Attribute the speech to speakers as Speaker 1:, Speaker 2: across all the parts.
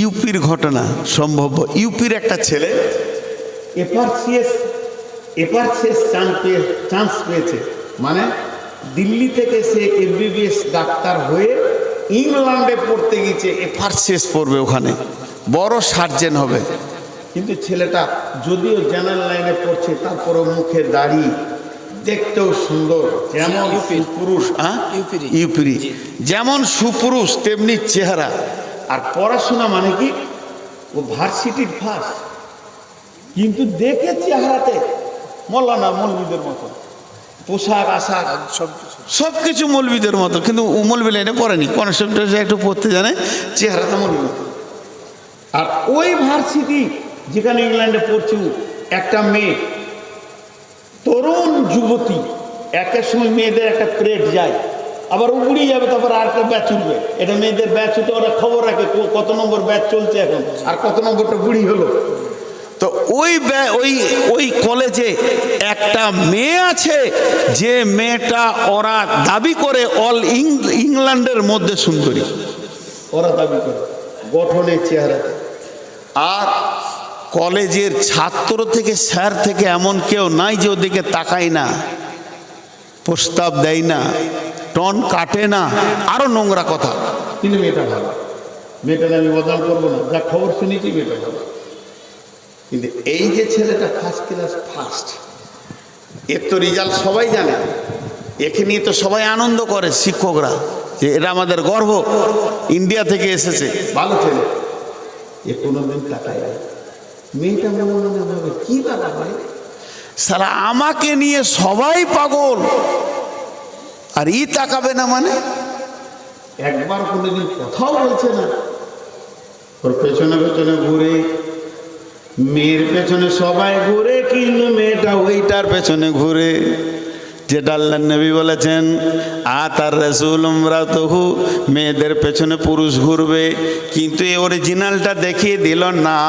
Speaker 1: ইউপির ঘটনা সম্ভব। ইউপির একটা ছেলে চান্স পেয়ে চান্স পেয়েছে। মানে দিল্লি থেকে সে এমবিবিএস ডাক্তার হয়ে ইংল্যান্ডে পড়তে গিয়েছে এফার শেষ পড়বে ওখানে। বড় সার্জেন হবে। কিন্তু ছেলেটা যদিও জেনারেল লাইনে পড়ছে তারপরে মুখে দাড়ি দেখতেও সুন্দর। যেমন। পুরুষ হ্যাঁ? ইউপিরি যেমন সুপুরুষ তেমনি চেহারা। আর পড়াশোনা মানে কি? ও ভার্সিটির ফার্স্ট কিন্তু দেখে চেহারাতে মৌলানা মৌলবিদের মতো পোশাক আশাক
Speaker 2: সব কিছু
Speaker 1: সব কিছু মৌলবিদের মতো কিন্তু ও মৌলবি লাইনে পড়েনি। কনসেপ্ট একটু পড়তে জানে চেহারাটা মৌলবি মতো আর ওই ভার্সিটি যেখানে ইংল্যান্ডে পড়ছে একটা মেয়ে। তরুণ যুবতী। একের সময় মেয়েদের একটা প্রেড যায়। আবার উড়িয়ে যাবে তারপর আর একটা ব্যাচ উঠবে। এটা মেয়েদের ব্যাচ উঠে ওরা খবর রাখে কত নম্বর ব্যাচ চলছে এখন আর কত নম্বরটা বুড়ি হলো। তো ওই ব্যা- ওই ওই কলেজে একটা মেয়ে আছে যে মেয়েটা ওরা দাবি করে অল ইংল্যান্ডের মধ্যে সুন্দরী। ওরা দাবি করে গঠনের চেহারা। আর কলেজের ছাত্র থেকে স্যার থেকে এমন কেউ নাই যে ওদিকে তাকায় না প্রস্তাব দেয় না। টন কাটে না আরও নোংরা কথা। কিন্তু মেয়েটা ভালো। মেয়েটা আমি বদনাম করব না। যা খবর শুনেছি মেয়েটা ভালো। কিন্তু এই যে ছেলেটা ফার্স্ট ক্লাস ফার্স্ট এর তো রেজাল্ট সবাই জানে। একে নিয়ে তো সবাই আনন্দ করে শিক্ষকরা যে এটা আমাদের গর্ব। ইন্ডিয়া থেকে এসেছে। ভালো ছেলে। এ কোনোদিন তাকায় না মেয়েটা মনে মনে ভাবে কি বাবা ভাই? সারা আমাকে নিয়ে সবাই পাগল। আর ই তাকাবে না মানে? একবার কোনোদিন কথাও বলছে না। ওর পেছনে পেছনে ঘুরে, মেয়ের পেছনে সবাই ঘুরে, কিন্তু মেয়েটা ওইটার পেছনে ঘুরে। যেটা আল্লাহ নবী বলেছেন আ তার রসুল তহু মেয়েদের পেছনে পুরুষ ঘুরবে। কিন্তু এই অরিজিনালটা দেখিয়ে দিল, না,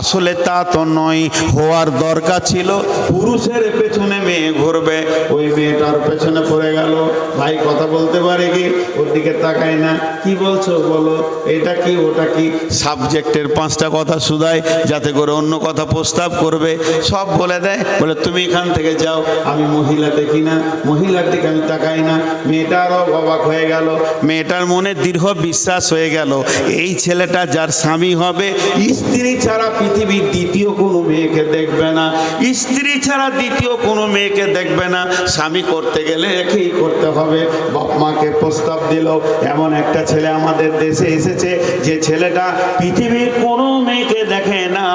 Speaker 1: আসলে তা তো নয়, হওয়ার দরকার ছিল, পুরুষের পেছনে মেয়ে ঘুরবে। ওই মেয়েটার পেছনে পড়ে গেল। ভাই, কথা বলতে পারে কি? ওর দিকে তাকায় না। কি বলছো? বলো, এটা কি, ওটা কি? সাবজেক্টের পাঁচটা কথা শুধায়, যাতে করে অন্য কথা প্রস্তাব করবে। সব বলে দেয়, বলে, তুমি এখান থেকে যাও, আমি মহিলা দেখি না, মহিলার দিকে আমি তাকাই না। মেয়েটারও অবাক হয়ে গেল। মেয়েটার মনে দীর্ঘ বিশ্বাস হয়ে গেল। এই ছেলেটা যার স্বামী হবে, স্ত্রী ছাড়া পৃথিবীর দ্বিতীয় কোনো মেয়েকে দেখবে না। স্ত্রী ছাড়া দ্বিতীয় কোনো মেয়েকে দেখবে না। স্বামী করতে গেলে একেই করতে হবে। বাপ মাকে প্রস্তাব দিল, এমন একটা ছেলে আমাদের দেশে এসেছে যে ছেলেটা পৃথিবীর কোনো মেয়েকে দেখে না।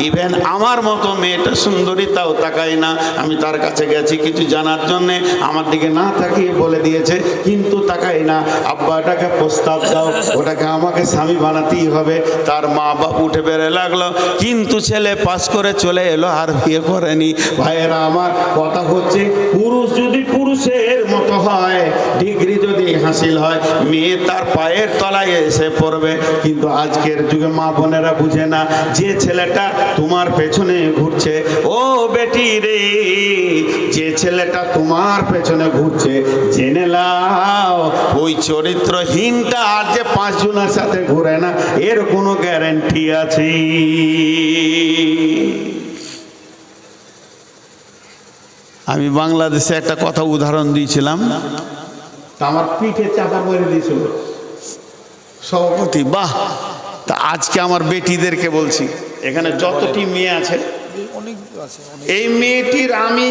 Speaker 1: ইভেন আমার মতো মেয়েটা সুন্দরী তাও তাকায় না। আমি তার কাছে গেছি কিছু জানার জন্যে। আমার দিকে না তাকিয়ে বলে দিয়েছে, কিন্তু তাকাই না। আব্বা আব্বাটাকে প্রস্তাব দাও। ওটাকে আমাকে স্বামী বানাতেই হবে। তার মা বাপ উঠে বেড়ে লাগল। কিন্তু ছেলে পাস করে চলে এলো আর বিয়ে করেনি। ভাইয়েরা, আমার কথা হচ্ছে, পুরুষ যদি পুরুষের মতো হয়, ডিগ্রি যদি হাসিল হয়, মেয়ে তার পায়ের তলায় এসে পড়বে। কিন্তু আজকের যুগে মা বোনেরা বুঝে না যে ছেলেটা তোমার পেছনে ঘুরছে। ও বেটি রে যে ছেলেটা তোমার পেছনে ঘুরছে জেনে লাও ওই চরিত্রহীনটা আর যে পাঁচজনের সাথে ঘুরে না এর কোনো গ্যারেন্টি আছে? আমি বাংলাদেশে একটা কথা উদাহরণ দিয়েছিলাম। আমার পিঠে চাপা মেরে দিয়েছিল। সভাপতি বাহ! তা আজকে আমার বেটিদেরকে বলছি। এখানে যতটি মেয়ে আছে।
Speaker 2: অনেক আছে অনেক।
Speaker 1: এই মেয়েটির আমি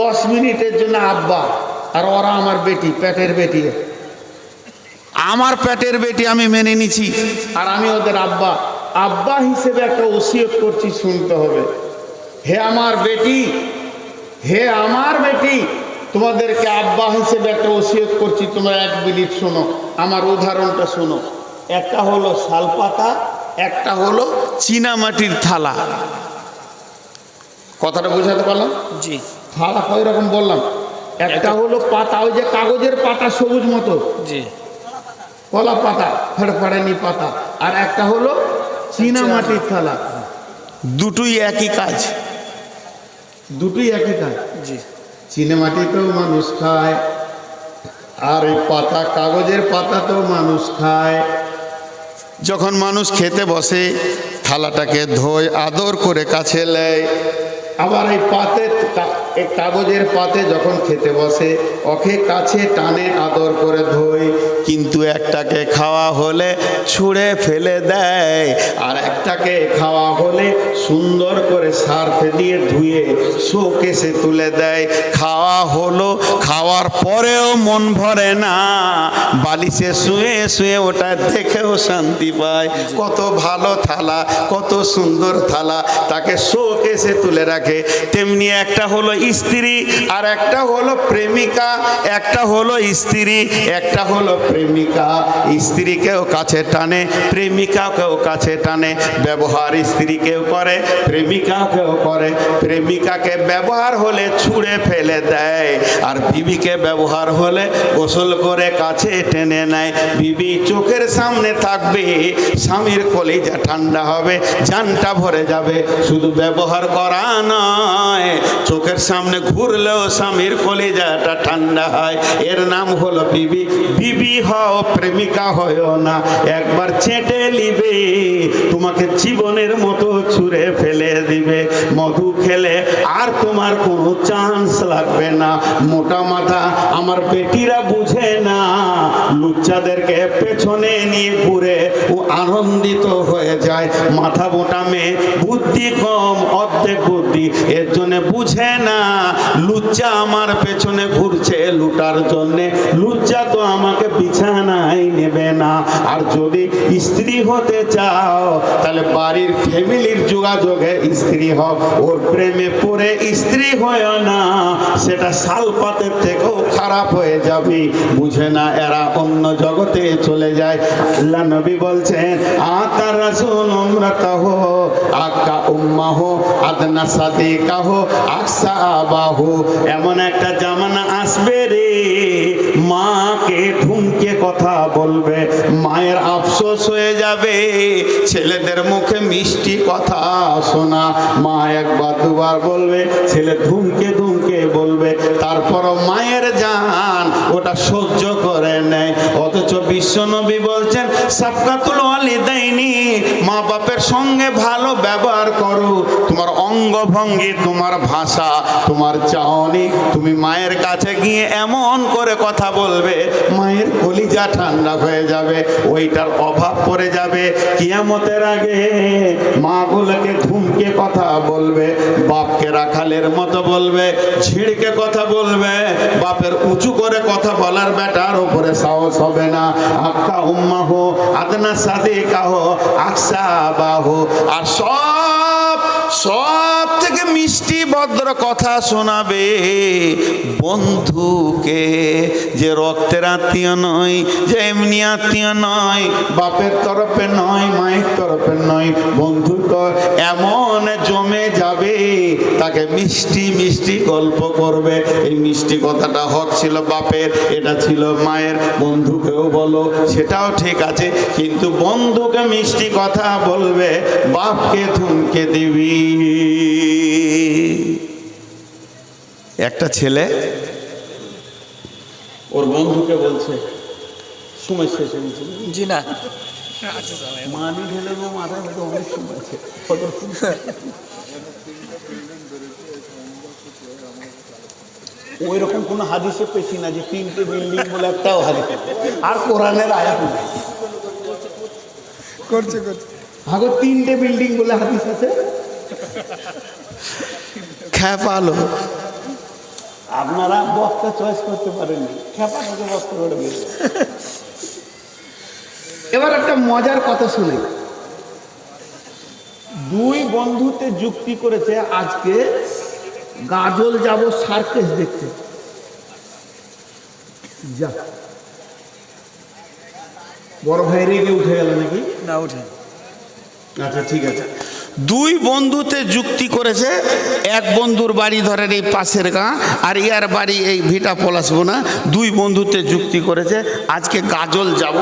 Speaker 1: দশ মিনিটের জন্য আব্বা আর ওরা আমার বেটি পেটের বেটি। আমার পেটের বেটি আমি মেনে নিছি। আর আমি ওদের আব্বা। আব্বা হিসেবে একটা ওসিয়ত করছি শুনতে হবে। হে আমার বেটি হে আমার বেটি তোমাদেরকে আব্বা হিসেবে একটা ওসিয়ত করছি। তোমরা এক মিনিট শোনো আমার উদাহরণটা শোনো। একটা হলো শালপাতা একটা হলো চীনামাটির থালা। কথাটা বোঝাতে পারলাম?
Speaker 2: জি।
Speaker 1: থালা কয় রকম বললাম? একটা হলো পাতা ওই যে কাগজের পাতা সবুজ মতো।
Speaker 2: জি।
Speaker 1: কলা পাতা ফেড়ফাড়ানি পাতা। আর একটা হলো চীনা মাটির থালা। দুটোই একই কাজ। দুটোই একই কাজ।
Speaker 2: জি।
Speaker 1: চীনা মাটিতেও মানুষ খায় আর এই পাতা কাগজের পাতাতেও মানুষ খায়। যখন মানুষ খেতে বসে থালাটাকে ধোয় আদর করে কাছে লেয় আবার এই পাতে এই কাগজের পাতে যখন খেতে বসে ওকে কাছে টানে আদর করে ধোয়। কিন্তু একটাকে খাওয়া হলে ছুঁড়ে ফেলে দেয়, আর একটাকে খাওয়া হলে সুন্দর করে সার্ফে দিয়ে ধুয়ে শোকেসে তুলে দেয়। খাওয়া হলো, খাওয়ার পরেও মন ভরে না। বালিশে শুয়ে শুয়ে ওটা দেখেও শান্তি পায়। কত ভালো থালা, কত সুন্দর থালা, তাকে শোকেসে তুলে রাখে। তেমনি একটা হলো স্ত্রী, আর একটা হলো প্রেমিকা, একটা হলো স্ত্রী, একটা হলো প্রেমিকা। স্ত্রীকেও কাছে টানে প্রেমিকাকেও কাছে টানে। ব্যবহার স্ত্রীকেও করে প্রেমিকাকেও করে। প্রেমিকাকে ব্যবহার হলে ছুঁড়ে ফেলে দেয়, আর বিবিকে ব্যবহার হলে গোসল করে কাছে টেনে নেয়। বিবি চোখের সামনে থাকবে, স্বামীর কলিজা ঠান্ডা হবে, জানটা ভরে যাবে। শুধু ব্যবহার করা নয়, চোখের সামনে ঘুরলেও স্বামীর কলিজাটা ঠান্ডা হয়। এর নাম হলো বিবি। বিবি হও, প্রেমিকা হয়েও না। একবার চেটে নিবে, তোমাকে জীবনের মতো ছুঁড়ে ফেলে দিবে। মধু খেলে আর তোমার কোনো চান্স লাগবে না। মোটা মাথা আমার বেটিরা বুঝে না। লুচ্চাদেরকে পেছনে নিয়ে ঘুরে ও আনন্দিত হয়ে যায়। মাথা মোটা মেয়ে, বুদ্ধি কম, অর্ধেক বুদ্ধি, এর জন্য বুঝে না। লুচ্চা আমার পেছনে ঘুরছে লুটার জন্যে। লুচ্চা তো আমাকে বিছানায় নেবে না। আর যদি স্ত্রী হতে চাও, তাহলে বাড়ির ফ্যামিলির যোগাযোগে স্ত্রী হও। ওর প্রেমে পড়ে স্ত্রী হয় না, সেটা শালপাতের থেকেও খারাপ হয়ে যাবে। বুঝে না এরা অন্য জগতে চলে যায়। আল্লাহ নবী বলছেন আতার হো আক্কা উম্মা হো আদনা সাদিকা হো আকসা আবাহু এমন একটা জামানা আসবে রে। মাকে ঢুমকে কথা বলবে, মায়ের আফসোস হয়ে যাবে। ছেলেদের মুখে মিষ্টি কথা শোনা, মা একবার দুবার বলবে, ছেলে ধুমকে ধুমকে বলবে, তারপরও মায়ের জান ওটা সহ্য করে নেয়। বিশ্বনবী বলছেন, সাফকাতুল ওয়ালিদাইনি, মা বাপের সঙ্গে ভালো ব্যবহার করো। তোমার অঙ্গভঙ্গি, তোমার ভাষা, তোমার চাহনি তুমি মায়ের কাছে গিয়ে এমন করে কথা বলবে, মায়ের কলিজা ঠান্ডা হয়ে যাবে, ওইটার অভাব পড়ে যাবে। কিয়ামতের আগে মা মাগুলোকে ধুমকে কথা বলবে, বাপকে রাখালের মতো বলবে, ঝিড়কে কথা বলবে, বাপের উঁচু করে কথা বলার বেটার উপরে সাহস হবে না। আক্কা উম্মা হো আদনা সাদে কাহো আকসা বাহো আর সব সব থেকে মিষ্টি ভদ্র কথা শোনাবে। বন্ধুকে যে রক্তের আত্মীয় নয়, যে এমনি আত্মীয় নয়, বাপের তরফে নয়, মায়ের তরফে নয়, বন্ধু তো এমন জমে যাবে, তাকে মিষ্টি মিষ্টি গল্প করবে। এই মিষ্টি কথাটা হক ছিল বাপের, এটা ছিল মায়ের। বন্ধুকেও বলো, সেটাও ঠিক আছে, কিন্তু বন্ধুকে মিষ্টি কথা বলবে, বাপকে থুমকে দিবি। একটা ছেলে। ওর বন্ধুকে বলছে সময় শেষ হয়ে গেছিল
Speaker 2: জি না।
Speaker 1: মানি ঢেলে গো মাথায় অনেক সময় আছে। ওই রকম কোনো হাদিসে পেছি না যে তিনটে বিল্ডিং বলে একটাও হাদিস আর কোরআনের আয়াত নেই।
Speaker 2: করছে করছে।
Speaker 1: আগো তিনটে বিল্ডিং বলে হাদিস আছে। খ্যাপালো আপনারা বক্তা চয়েস করতে পারেননি। খ্যাপাটাকে বক্তা করে বের এবার একটা মজার কথা শুনে। দুই বন্ধুতে যুক্তি করেছে আজকে গাজল যাব সার্কেস দেখতে। যা। বড় ভাই রেগে উঠে গেল নাকি?
Speaker 2: না উঠে
Speaker 1: আচ্ছা ঠিক আছে। দুই বন্ধুতে যুক্তি করেছে, এক বন্ধুর বাড়ি ধরেন এই পাশের গাঁ, আর ইয়ার বাড়ি এই ভিটা পলাশবো না দুই বন্ধুতে যুক্তি করেছে, আজকে গাজল যাব,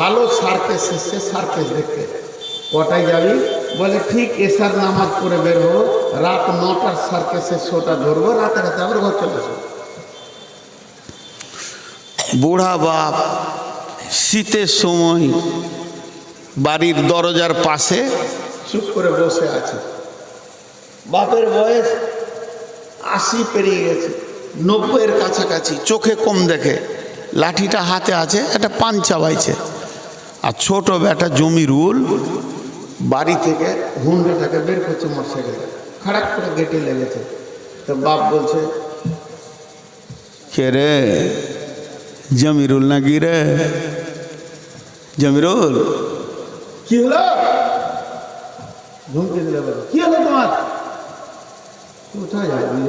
Speaker 1: ভালো সার্কেস এসছে, সার্কেস দেখতে। কটায় যাবি? বলে, ঠিক এসার নামাজ পড়ে বের হব, রাত নটার সার্কেসের শোটা ধরবো, রাতে রাতে আবার ঘর চলে আসব। বুড়া বাপ, শীতের সময় বাড়ির দরজার পাশে চুপ করে বসে আছে। বাপের বয়স আশি পেরিয়ে গেছে। নব্বইয়ের কাছাকাছি, চোখে কম দেখে। লাঠিটা হাতে আছে, একটা পান চাবাইছে আর ছোট বেটা জমিরুল বাড়ি থেকে হুন্ডাটাকে বের করছে মোটরসাইকেল খারাপ করে গেটে লেগেছে। তো বাপ বলছে, কে রে? জমিরুল নাকি রে? জমিরুল কি হলো? ঘুমতে দিলে বলে, কি হলো তোমার? কোথায় যাবি।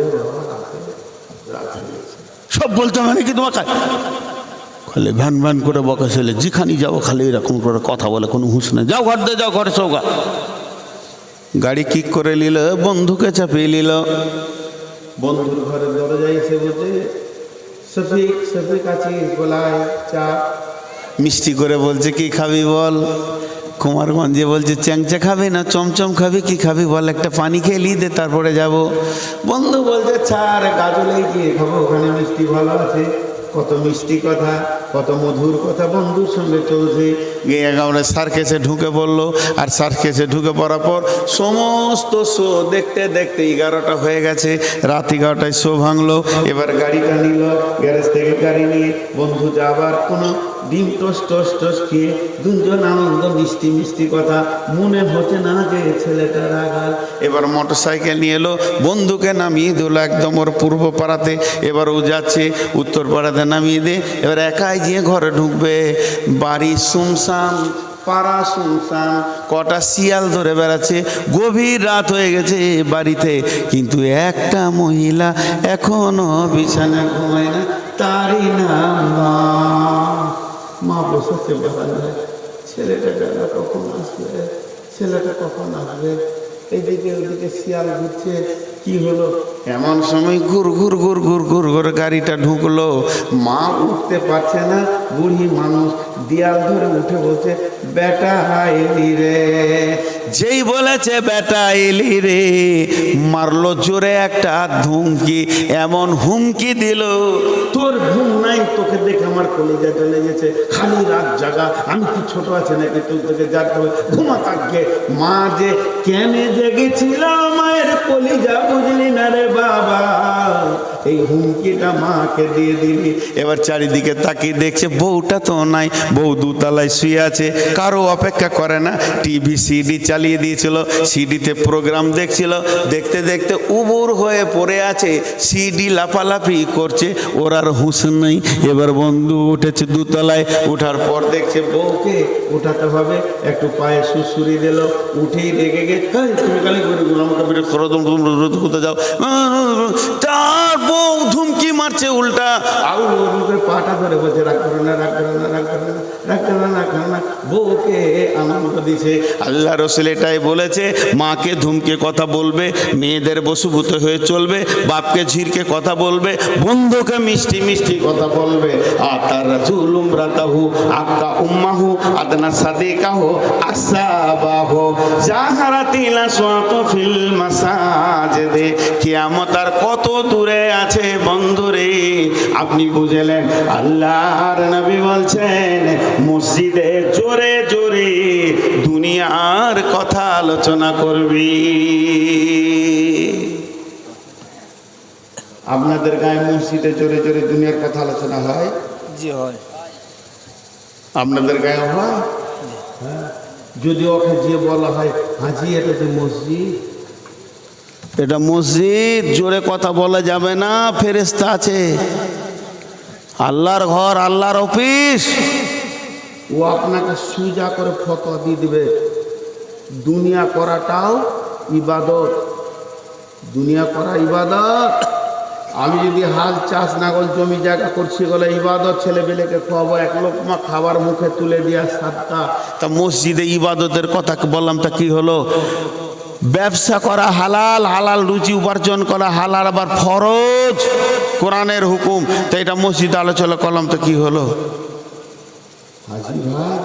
Speaker 1: সব বলতে মানে কি তোমার কাজ খালি ভ্যান ভ্যান করে বকা ছেলে যেখানে যাব খালি এরকম করে কথা বলে কোনো হুঁশ নেই। যাও ঘর দে যাও ঘরে সৌগা। গাড়ি কিক করে নিল বন্ধুকে চাপিয়ে নিল। বন্ধুর ঘরে দরজায় এসে বলছে সফিক সফিক আছিস? বলায় চা। মিষ্টি করে বলছে কি খাবি বল? কুমারগঞ্জে বলছে, চ্যাংচা খাবি না, চমচম খাবি, কি খাবি? বল, একটা পানি খেয়ে লি দে, তারপরে যাব। বন্ধু বলছে, ছাড় গাজলে গিয়ে খাব, ওখানে মিষ্টি ভালো আছে। কত মিষ্টি কথা, কত মধুর কথা বন্ধুর সঙ্গে চলছে। গিয়ে একেবারে সার্কেসে ঢুকে পড়ল, আর সার্কেসে ঢুকে পড়ার পর সমস্ত শো দেখতে দেখতে এগারোটা হয়ে গেছে, রাত এগারোটায় শো ভাঙলো, এবার গাড়িটা নিল, গ্যারেজ থেকে গাড়ি নিয়ে বন্ধু আবার কোনো ডিম টোস টোস টোস খেয়ে দুজন আনন্দ, মিষ্টি মিষ্টি কথা। মনে হচ্ছে না যে ছেলেটা রাগাল। এবার মোটর সাইকেল নিয়ে এলো, বন্ধুকে নামিয়ে দিল একদম ওর পূর্ব পাড়াতে। এবার ও যাচ্ছে উত্তর পাড়াতে নামিয়ে দে এবার একাই গিয়ে ঘরে ঢুকবে। বাড়ি শুনশান, পাড়া শুনশান, কটা শিয়াল ধরে বেড়াচ্ছে। গভীর রাত হয়ে গেছে বাড়িতে। কিন্তু একটা মহিলা এখনও বিছানা ঘুমায় না, তারই নাম মা। মা বসেছে বারান্দায় ছেলেটা গেল কখন আসবে, ছেলেটা কখন আসবে? এইদিকে ওদিকে শিয়াল ঘুরছে, কি হলো? এমন সময় ঘুর ঘুর ঘুর ঘুর ঘুর ঘুর গাড়িটা ঢুকলো। মা উঠতে পারছে না, বুড়ি মানুষ দেয়াল ধরে উঠে বলছে, বেটা, এলি রে। যেই বলেছে, বেটা, এলি রে। মারলো জোরে একটা ধুমকি, এমন হুমকি দিল, তোর ঘুম তোকে দেখে আমার কলিজা চলে গেছে। খালি রাত জাগা, আমি কি ছোট আছে নাকি তুই তোকে জাগতে হবে? ঘুমা থাকবে। মা যে, কেন জেগেছিলাম মায়ের কলিজা বুঝলি না রে বাবা? এই হুমকিটা মাকে দিয়ে দিবি। এবার চারিদিকে তাকিয়ে দেখছে বউটা তো নাই বউ দুতলায় শুয়ে আছে কারও অপেক্ষা করে না। টিভি সিডি চালিয়ে দিয়েছিল সিডিতে প্রোগ্রাম দেখছিল দেখতে দেখতে উবুর হয়ে পড়ে আছে সিডি লাফালাফি করছে ওর আর হুঁশ নেই। এবার বন্ধু উঠেছে দুতলায় উঠার পর দেখছে বউকে উঠাতে হবে একটু পায়ে সুসুরি দিল উঠেই রেগে গে "হেই, তুমি খালি করে দিল আমাকে বিরক্ত করো তুমি যাও। তার বউ ধুমকি মারছে উল্টা। আউল পাটা ধরে বলছে, রাগ করো না, রাগ করো না, রাগ করো না। বউকে আনন্দ দিছে। আল্লাহ রসুল এটাই বলেছে, মাকে ধুমকে কথা বলবে, মেয়েদের বসুভূত হয়ে চলবে, বাপকে ঝিরকে কথা বলবে, বন্ধুকে মিষ্টি মিষ্টি কথা বলবে। আর তার জুলুম রাতাহু, আক্কা উম্মাহু, আদনা সাদিকাহ, আসাবাহ। জাহারাতিলা সাত ফিল মাসাজিদে। কিয়ামত আর কত দূরে আছে বন্ধুরে, আপনি বুঝলেন, আল্লাহর নবী বলছেন মসজিদে জোরে জোরে দুনিয়ার কথা আলোচনা করবি। আপনাদের গায়ে মসজিদে জোরে জোরে দুনিয়ার কথা আলোচনা হয়?
Speaker 2: জি হয়।
Speaker 1: আপনাদের গায়ে হয়? হ্যাঁ। যদি ওকে যে বলা হয় হাজি এটা যে মসজিদ। এটা মসজিদ জোরে কথা বলা যাবে না ফেরেস্তা আছে। আল্লাহর ঘর আল্লাহর অফিস। ও আপনাকে সুজা করে ফতোয়া দিয়ে দিবে। দুনিয়া করাটাও ইবাদত। দুনিয়া করা ইবাদত। আমি যদি হাল চাষ নাগল, জমি জায়গা করছি বলে ইবাদত ছেলেবেলেকে খাওয়াবো, এক লোকমা খাবার মুখে তুলে দিয়া সাতটা তা মসজিদে ইবাদতের কথা বললাম, তা কি হলো? ব্যবসা করা হালাল হালাল রুচি উপার্জন করা হালাল, আবার ফরজ। কোরআনের হুকুম। তো এটা মসজিদ আলোচনা করলাম, তো কি হলো? হাজি ভাই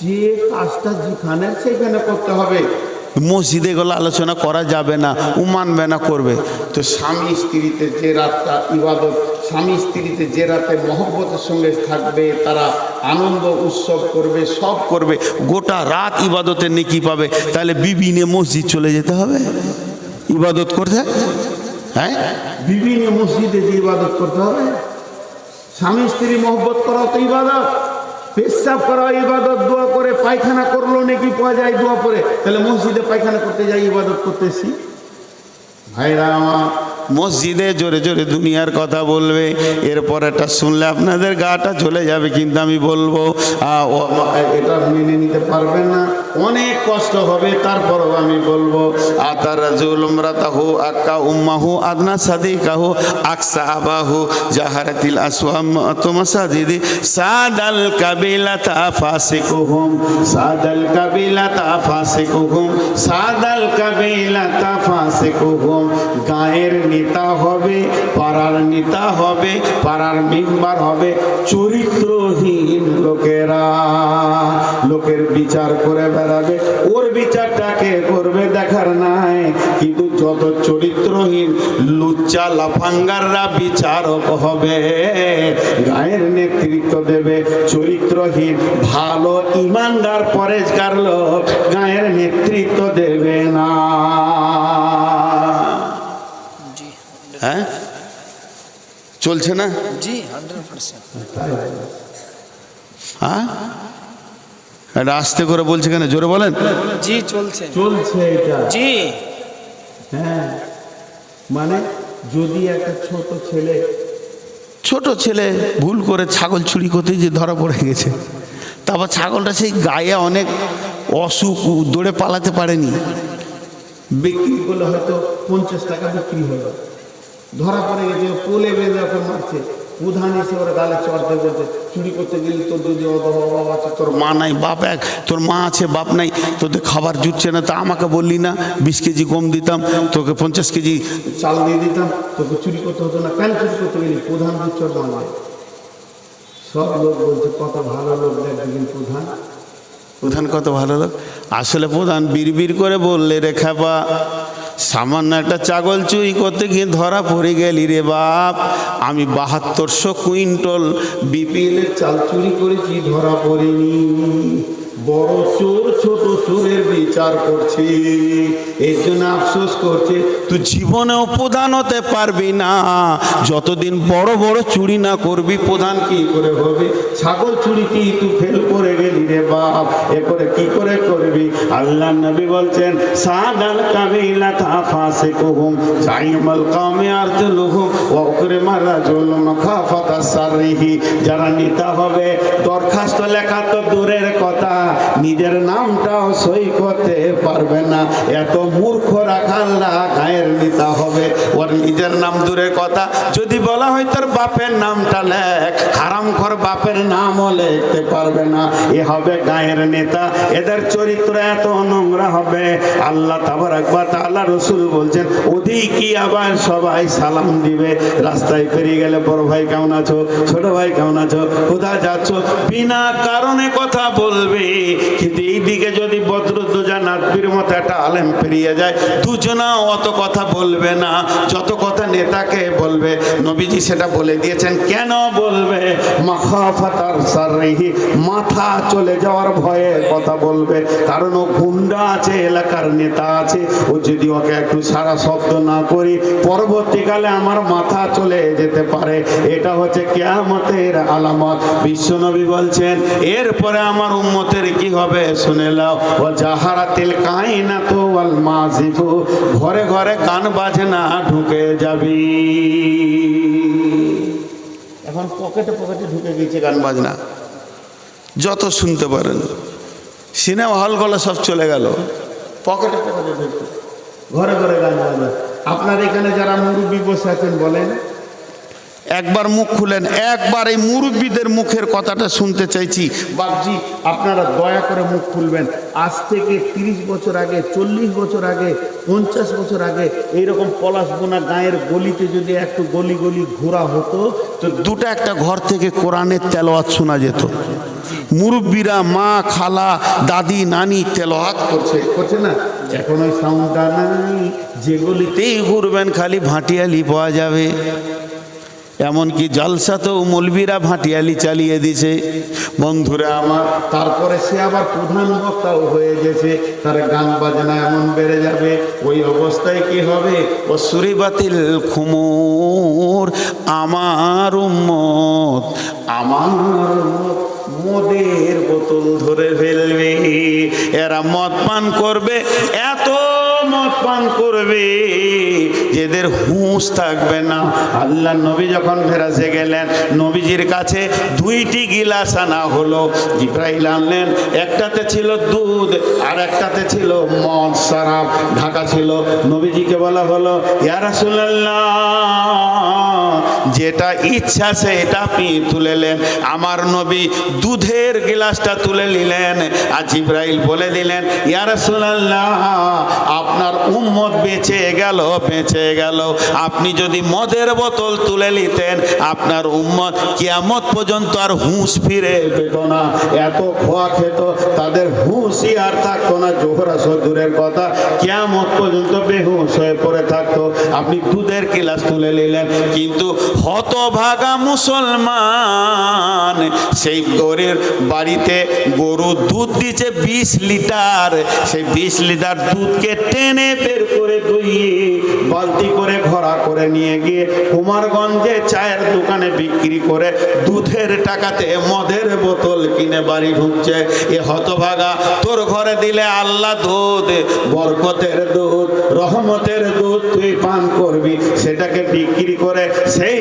Speaker 1: যে কাজটা যেখানে সেখানে করতে হবে। মসজিদে এগুলো আলোচনা করা যাবে না ও মানবে না করবে। তো স্বামী স্ত্রীতে যে রাতটা ইবাদত স্বামী স্ত্রীতে যে রাতে মহব্বতের সঙ্গে থাকবে তারা আনন্দ উৎসব করবে সব করবে গোটা রাত ইবাদতের নেকি পাবে। তাহলে বিভিন্ন মসজিদ চলে যেতে হবে? ইবাদত করতে? হ্যাঁ? বিভিন্ন মসজিদে যে ইবাদত করতে হবে? স্বামী স্ত্রী মহব্বত করা তো ইবাদত। পেশাব করা, ইবাদত, দোয়া করে পায়খানা করল নাকি পাওয়া যায় দোয়া করে? তাহলে মসজিদে পায়খানা করতে যাই, ইবাদত করতেছি। ভাইরা আমার মসজিদে জোরে জোরে দুনিয়ার কথা বলবে। এরপর এটা শুনলে আপনাদের গাটা চলে যাবে, কিন্তু আমি বলব এটা মেনে নিতে পারবেন না। অনেক কষ্ট হবে, তারপরও আমি বলব, আতার রাজুল উমরাতাহু আক্কা উম্মাহু আদনা সাদিকাহু আকসা আবাহু জাহারাতিল আসওয়াম তুমাসাদিদি সাদাল কাবিলাতা ফাসিকুহুম, সাদাল কাবিলাতা ফাসিকুহুম, সাদাল কাবিলাতা ফাসিকুহুম। গায়ের নেতা হবে, পাড়ার নেতা হবে, পাড়ার মেম্বার হবে, চরিত্রহীন লোকেরা। লোকের বিচার করে বেড়াবে, ওর বিচারটাকে করবে দেখার নাই। কিন্তু যত চরিত্রহীন, লুচ্চা লাফাঙ্গাররা বিচারক হবে। গায়ের নেতৃত্ব দেবে চরিত্রহীন, ভালো ইমানদার পরেজগার লোক গায়ের নেতৃত্ব দেবে না। হ্যাঁ? চলছে না?
Speaker 2: জি
Speaker 1: হ্যাঁ? এটা আস্তে করে বলছে কেন? জোরে বলেন।
Speaker 2: জি চলছে।
Speaker 1: চলছে এটা।
Speaker 2: জি।
Speaker 1: হ্যাঁ। মানে যদি একটা ছোট ছেলে ছোট ছেলে ভুল করে ছাগল চুরি করতে যে ধরা পড়ে গেছে। তারপর ছাগলটা সেই গায়ে অনেক অসুখ দৌড়ে পালাতে পারেনি। বিক্রি করলে হয়তো পঞ্চাশ টাকা বিক্রি হলো। ধরা পড়ে গেছে পোলে বেঁধে ওকে মারছে। প্রধান এসে ওরা গালে চড়তে বলছে, চুরি করতে গেলে তোর যদি অভাব আছে, তোর মা নাই, বাপ এক, তোর মা আছে, বাপ নাই, তোদের খাবার জুটছে না, তা আমাকে বললি না? বিশ কেজি কম দিতাম, তোকে পঞ্চাশ কেজি চাল দিয়ে দিতাম, তোকে চুরি করতে হতো না, কেন চুরি করতে গেলি? প্রধান দিচ্ছর বাংলায় সব লোক বলছে, কত ভালো লোক দেখবেন প্রধান। প্রধান কত ভালো লোক? আসলে প্রধান বিড়বিড় করে বললে রে খেপা। সামান্য একটা ছাগল চুরি করতে গিয়ে ধরা পড়ে গেলি রে বাপ। আমি বাহাত্তরশো কুইন্টল বিপিএলের চাল চুরি করেছি, ধরা পড়েনি। বড় চোর, ছোট চোরের বিচার করছে। এর জন্য আফসোস করছে, তুই জীবনেও প্রধান হতে পারবি না। যতদিন বড় বড় চুরি না করবি, প্রধান কি করে হবে? ছাগল চুরিতেই তুই ফেল করে রে বাপ, এ কি করে করবি? আল্লাহ নবী বলছেন, সাদাল কাবিলা তা ফাসে কুহুম জাইমাল কামে আরজুলুহুম, ওয়া উকরিমা রাজুলুন খাফাতা সাররিহি। যারা নেতা হবে, দরখাস্ত লেখা তো দূরের কথা, নিজের নামটাও সই করতে পারবে না। এত মূর্খ রাখাল্লা গায়ের নেতা হবে। ওর নিজের নাম দূরের কথা। যদি বলা হয় তোর বাপের নামটা লেখ হারাম খর বাপের নামও লিখতে পারবে না। এ হবে গায়ের নেতা। এদের চরিত্র এত নোংরা হবে। আল্লাহ তাবার একবার আল্লাহ রসুল বলছেন, ওদিক কি আবার সবাই সালাম দিবে। রাস্তায় পেরিয়ে গেলে বড় ভাই কেমন আছো? ছোট ভাই কেমন আছো? কোথায় যাচ্ছ? বিনা কারণে কথা বলবে। কিন্তু এইদিকে যদি বদরুদ্দোজা নাতবির মতো একটা আলেম পেরিয়ে যায়। দুজনা অত কথা বলবে না, যত কথা নেতাকে বলবে, নবীজি সেটা বলে দিয়েছেন। কেন বলবে? মাখাফাতার সারহি মাথা চলে যাওয়ার ভয়ে কথা বলবে। কারণ ও গুন্ডা আছে, এলাকার নেতা আছে। ও যদি ওকে একটু সারা শব্দ না করি, পরবর্তীকালে আমার মাথা চলে যেতে পারে। এটা হচ্ছে কেয়ামতের আলামত। বিশ্বনবী বলছেন, এরপরে আমার উম্মতের কি হবে? শুনে লাও ও জাহারাতিল কাইনাতু ওয়াল মাজিফু ঘরে ঘরে গান বাজনা ঢুকে যাবি। এখন পকেটে পকেটে ঢুকে গেছে গান বাজনা। যত শুনতে পারেন। সিনেমা হলগুলো সব চলে গেল। পকেটে পকেটে ঢুকছে ঘরে ঘরে গান বাজনা। আপনার এখানে যারা মুরব্বী বসে আছেন বলেন। একবার মুখ খুলেন, একবার এই মুরব্বীদের মুখের কথাটা শুনতে চাইছি। বাবজি আপনারা দয়া করে মুখ খুলবেন। আজ থেকে তিরিশ বছর আগে, চল্লিশ বছর আগে, পঞ্চাশ বছর আগে এইরকম পলাশবোনা গায়ের গলিতে যদি একটু গলি গলি ঘোরা হতো, তো দুটো একটা ঘর থেকে কোরআনের তেলোয়াত শোনা যেত। মুরব্বীরা মা, খালা, দাদি, নানি তেলোয়াত করছে। করছে না? এখন ওই সাউন্ডটা নাই। যে গলিতেই ঘুরবেন, খালি ভাটিয়ালি পাওয়া যাবে। এমনকি জালসাতেও মলবিরা ভাটিয়ালি চালিয়ে দিছে। বন্ধুরা আমার, তারপরে সে আবার প্রধান বক্তাও হয়ে গেছে। তার গান বাজনা এমন বেড়ে যাবে, ওই অবস্থায় কি হবে? ও সুরিবাতিল খুমুর, আমার উম্মত, আমার মদের বোতল ধরে ফেলবে। এরা মদ পান করবে, এত পান করবে, যেদের হুঁশ থাকবে না। আল্লাহ নবী যখন ফেরাসে গেলেন, নবীজির কাছে দুইটি গিলাস আনা হলো। জিব্রাইল আনলেন, একটাতে ছিল দুধ, আর একটাতে ছিল মদ সারাপ ঢাকা ছিল, নবীজিকে বলা হলো ইয়ারাসুল্লাহ যেটা ইচ্ছা সেটা আপনি তুলেলেন আমার নবী দুধের গিলাসটা তুলে নিলেন আর জিব্রাইল বলে দিলেন ইয়ারসুল্লাহ আপনার উম্মত বেঁচে গেল বেঁচে গেল। আপনি যদি মদের বোতল তুলে নিতেন, আপনার উম্মত কিয়ামত পর্যন্ত আর হুঁশ ফিরে পেত না। এত খোয়া খেত, তাদের হুঁশই আর থাকতো না। জোহরা সদূরের কথা, কিয়ামত পর্যন্ত বেহুশ হয়ে পড়ে থাকতো। আপনি দুধের গিলাস তুলে নিলেন, কিন্তু হতভাগা মুসলমান। সেই গরুর বাড়িতে গরু দুধ দিচ্ছে বিশ লিটার। সেই বিশ লিটার দুধকে টেনে বের করে দুইয়ে বালতি করে ঘোড়া করে নিয়ে গিয়ে কুমারগঞ্জে চায়ের দোকানে বিক্রি করে দুধের টাকাতে মদের বোতল কিনে বাড়ি ঢুকছে। এ হতভাগা, তোর ঘরে দিলে আল্লাহ দুধ, বরকতের দুধ, রহমতের দুধ তুই পান করবি। সেটাকে বিক্রি করে সেই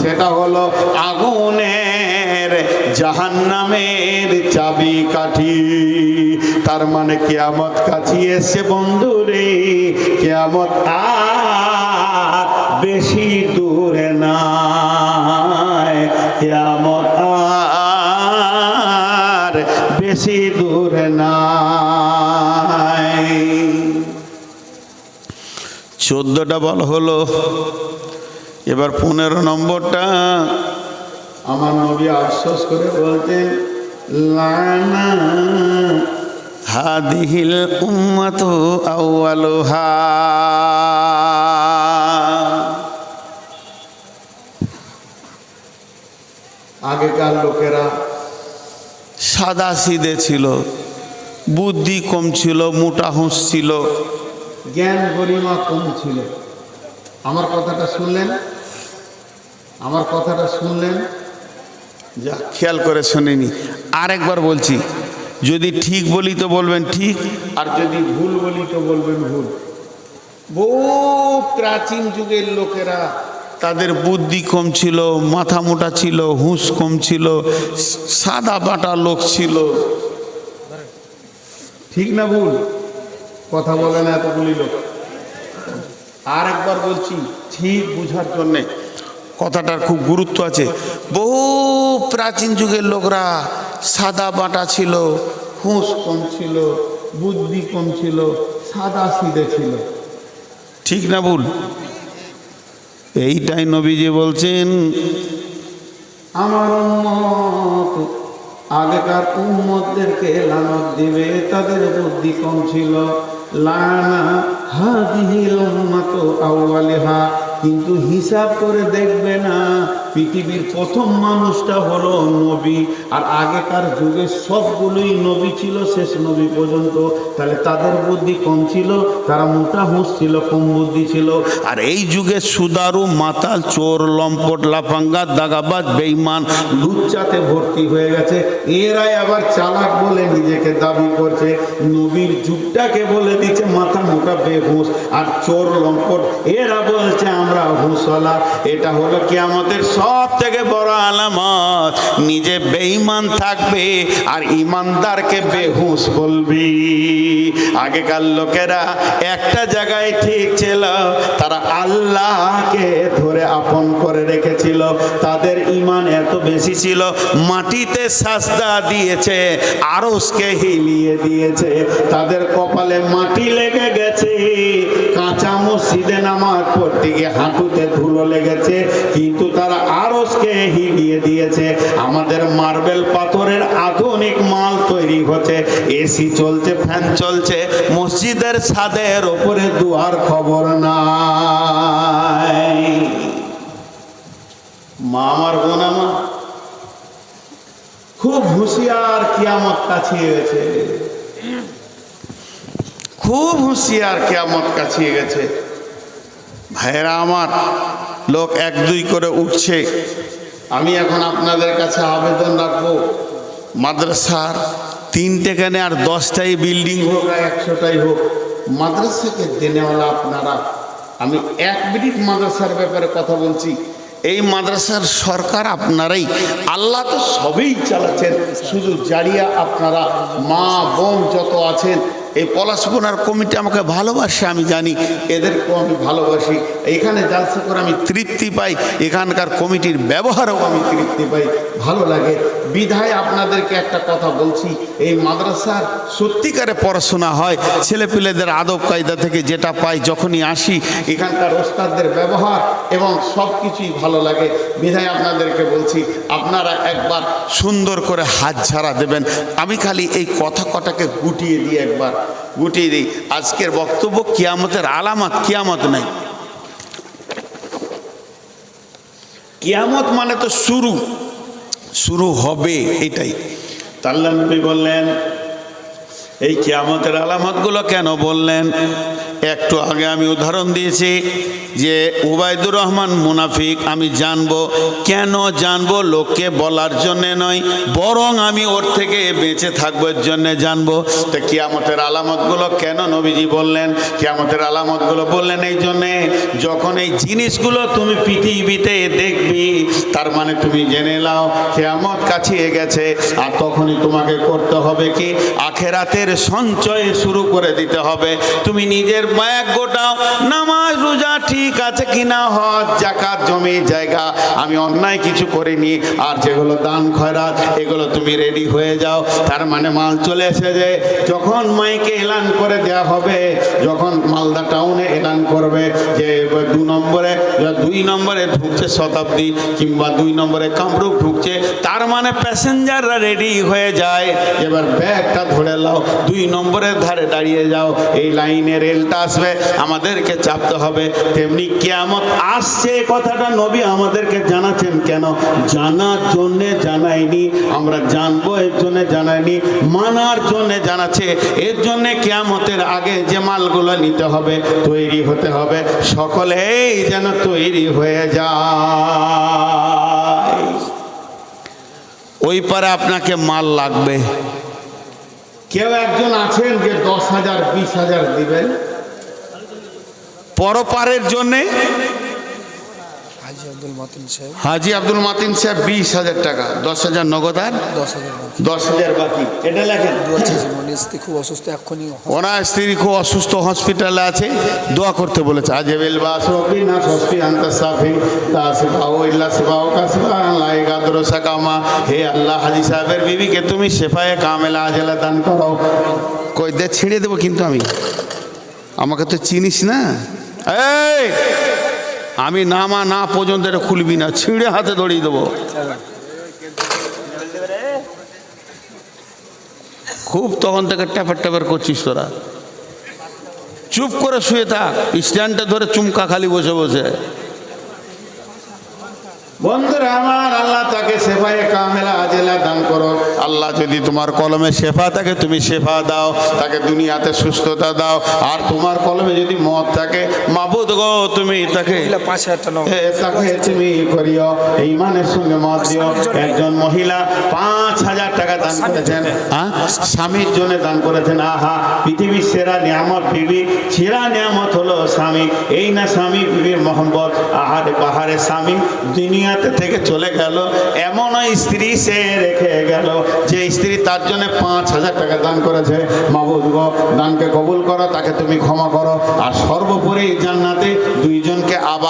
Speaker 1: সেটা হলো আগুনের জাহান্নামের চাবি কাঠি। তার মানে কেয়ামত কাছিয়ে এসে বন্ধু রে কেয়ামত আর বেশি দূরে না কেয়ামত আর বেশি দূরে না চোদ্দটা বল হলো এবার পনেরো নম্বরটা। আমার নবী আফসোস করে বলতেন লানা হাদিহিল উম্মাত আউয়ালুহা। আগেকার লোকেরা সাদা সিদে ছিল বুদ্ধি কম ছিল মোটা হুঁস ছিল। জ্ঞান গরিমা কম ছিল। আমার কথাটা শুনলেন? আমার কথাটা শুনলেন? যা খেয়াল করে শোনেনি। আরেকবার বলছি যদি ঠিক বলি তো বলবেন ঠিক আর যদি ভুল বলি তো বলবেন ভুল। বহু প্রাচীন যুগের লোকেরা তাদের বুদ্ধি কম ছিল মাথা মোটা ছিল হুঁশ কম ছিল সাদা বাটা লোক ছিল। ঠিক না ভুল? কথা বলে না এতগুলি লোক। আর একবার বলছি ঠিক বুঝার জন্যে কথাটার খুব গুরুত্ব আছে। বহু প্রাচীন যুগের লোকরা সাদা বাটা ছিল, হুঁশ কম ছিল, বুদ্ধি কম ছিল, সাদা সিদে ছিল। ঠিক না ভুল? এইটাই নবীজি বলছেন, আমার আগেকার উম্মতদেরকে লানত দিবে, তাদের বুদ্ধি কম ছিল। লানা হাদিহিল কিন্তু হিসাব করে দেখবে না, পৃথিবীর প্রথম মানুষটা হলো নবী। আর আগেকার যুগে সবগুলোই নবী ছিল, শেষ নবী পর্যন্ত। তাহলে তাদের বুদ্ধি কম ছিল, তারা মোটা হুঁশ ছিল, কম বুদ্ধি ছিল। আর এই যুগে সুদারু, মাতাল, চোর, লম্পট, লাফাঙ্গা, দাগাবাজ বেইমান লুচ্চাতে ভর্তি হয়ে গেছে। এরাই আবার চালাক বলে নিজেকে দাবি করছে। নবীর যুগটাকে বলে দিচ্ছে মাথা মোটা বেহুশ। আর চোর, লম্পট, এরা বলছে আমরা হুসলা। এটা হলো কিয়ামতের সব থেকে বড় আলামত। নিজে বেঈমান থাকবে আর ইমানদারকে বেহুশ বলবি। আগেকার লোকেরা একটা জায়গায় ঠিক ছিল, তারা আল্লাহকে ধরে আপন করে রেখেছিল। তাদের ইমান এত বেশি ছিল, মাটিতে সাজদা দিয়েছে আরসকে হিলিয়ে দিয়েছে। তাদের কপালে মাটি লেগে গেছে। কাঁচা মসজিদে নামাজ পড়তে গিয়ে হাঁটুতে ধুলো লেগেছে, কিন্তু তারা আরসকে হিলিয়ে দিয়েছে। আমাদের মার্বেল পাথরের আধুনিক মাল তৈরি হচ্ছে, এসি চলছে, ফ্যান চলছে, মসজিদের ছাদের ওপরে দুয়ার খবর নাই। মা আমার বোন আমার, খুব হুঁশিয়ার কিয়ামত কাছিয়ে গেছে খুব হুঁশিয়ার কিয়ামত কাছিয়ে গেছে ভাইয়েরা আমার, লোক এক দুই করে উঠছে। আমি এখন আপনাদের কাছে আবেদন রাখব। মাদ্রাসার তিনটে কেনে আর দশটাই বিল্ডিং হোক আর একশোটাই হোক, মাদ্রাসাকে দেনেওয়ালা আপনারা। আমি এক মিনিট মাদ্রাসার ব্যাপারে কথা বলছি। এই মাদ্রাসার সরকার আপনারাই, আল্লাহ তো সবই চালাচ্ছেন। শুধু জারিয়া আপনারা মা, বোন যত আছেন এই পলাশপোনার কমিটি আমাকে ভালোবাসে, আমি জানি, এদেরকেও আমি ভালোবাসি। এখানে জালসা করে আমি তৃপ্তি পাই, এখানকার কমিটির ব্যবহারেও আমি তৃপ্তি পাই, ভালো লাগে। বিধায় আপনাদেরকে একটা কথা বলছি, এই মাদ্রাসার সত্যিকারে পড়াশোনা হয়, ছেলেপিলেদের আদব কায়দা থেকে যেটা পাই, যখনই আসি, এখানকার ওস্তাদদের ব্যবহার এবং সব কিছুই ভালো লাগে। বিধায় আপনাদেরকে বলছি, আপনারা একবার সুন্দর করে হাত ঝাড়া দেবেন, আমি খালি এই কথা কটাকে গুটিয়ে দিই একবার। গুটিয়ে দিই। আজকের বক্তব্য কিয়ামতের আলামত, কিয়ামত নাই। কিয়ামত মানে তো শুরু। শুরু হবে এটাই। তাল্লা নবী বললেন এই কিয়ামতের আলামতগুলো কেন বললেন? একটু আগে আমি উদাহরণ দিয়েছি যে উবায়দুর রহমান মুনাফিক, আমি জানব। কেন জানব? লোককে বলার জন্যে নয়, বরং আমি ওর থেকে বেঁচে থাকব এর জন্যে জানব। তো কিয়ামতের আলামতগুলো কেন নবীজি বললেন? কিয়ামতের আলামতগুলো বললেন এই জন্যে, যখন এই জিনিসগুলো তুমি পৃথিবীতে দেখবি, তার মানে তুমি জেনে নাও, কিয়ামত কাছিয়ে গেছে, আর তখনই তোমাকে করতে হবে কি? আখেরাতের সঞ্চয় শুরু করে দিতে হবে। তুমি নিজের ব্যাগ গোটাও, নামাজ, রোজা ঠিক আছে কিনা, হজ, জাকাত, জমি, জায়গা, আমি অন্যায় কিছু করিনি, আর যেগুলো দান খয়রাত, এগুলো তুমি রেডি হয়ে যাও। তার মানে মাল চলে এসে এসেছে। যখন মাইকে এলান করে দেওয়া হবে, যখন মালদা টাউনে এলান করবে, যে দু নম্বরে দুই নম্বরে ঢুকছে শতাব্দী, কিংবা দুই নম্বরে কামরূপ ঢুকছে, তার মানে প্যাসেঞ্জাররা রেডি হয়ে যায়। এবার ব্যাগটা ধরে নাও দুই নম্বরের ধারে দাঁড়িয়ে যাও, এই লাইনে রেলটা আসবে, আমাদেরকে চাপতে হবে। তেমনি কেয়ামত আসছে কথাটা নবী আমাদেরকে জানাচ্ছেন কেন? জানার জন্যে জানাইনি আমরা জানব, এর জন্যে জানাইনি মানার জন্যে জানাচ্ছে। এর জন্যে কেয়ামতের আগে যে মালগুলো নিতে হবে, তৈরি হতে হবে। সকলেই যেন তৈরি হয়ে যায়। ওই পারে আপনাকে মাল লাগবে। কেউ একজন আছেন যে দশ হাজার বিশ হাজার দিবেন? পরপারের জন্যে
Speaker 2: হাজি আব্দুল মাতিন সাহেব
Speaker 1: বিশ হাজার টাকা দশ হাজার নগদ আর
Speaker 2: দশ হাজার বাকি।
Speaker 1: এটা লেখেন?
Speaker 2: স্ত্রী খুব অসুস্থ এক্ষুনি
Speaker 1: ওনার স্ত্রী খুব অসুস্থ হসপিটালে আছে। দোয়া করতে বলেছে আজেবেল বাসবি না সস্তি আন্ত সাফি তা সিফাও ইল্লা সিফাও কা সিফা লাই গাদর সাকামা। হে আল্লাহ হাজি সাহেবের বিবিকে তুমি শেফায়ে কামেলা আজেলা দান করো। কই দে ছিঁড়ে দেবো কিন্তু আমি। আমাকে তো চিনিস না? এই! আমি নামা না পর্যন্ত এটা খুলবি না, ছিঁড়ে হাতে ধরিয়ে দেবো। খুব তখন থেকে ট্যাপার ট্যাপার করছিস তোরা। চুপ করে শুয়ে থাক, স্ট্যান্ডটা ধরে চুমকা খালি বসে বসে। বন্ধুরা আমার আল্লাহ তাকে সেফায় কামেলা আজেলা দান করো আল্লাহ যদি তোমার কলমে শেফা থাকে তুমি শেফা দাও তাকে দুনিয়াতে সুস্থতা দাও। আর তোমার কলমে যদি মত থাকে মাবুদ গো তুমি তাকে তাকে তুমি করিও ইমানের সঙ্গে মত দিও। একজন মহিলা পাঁচ হাজার টাকা দান করেছেন। হ্যাঁ? স্বামীর জন্য দান করেছেন। আহা পৃথিবীর সেরা নিয়ামত বিবি সেরা নিয়ামত হলো স্বামী। এই না স্বামী বিবির মোহাম্মদ আহারে পাহাড়ে স্বামী দুনিয়াতে থেকে চলে গেল। এমন স্ত্রী সে রেখে গেল, যে স্ত্রী তার জন্য পাঁচ হাজার টাকা দান করেছে। মাবুদ দানকে কবুল করো, তাকে তুমি ক্ষমা করো। আর সর্বোপরি জান্নাতে দুইজনকে আবার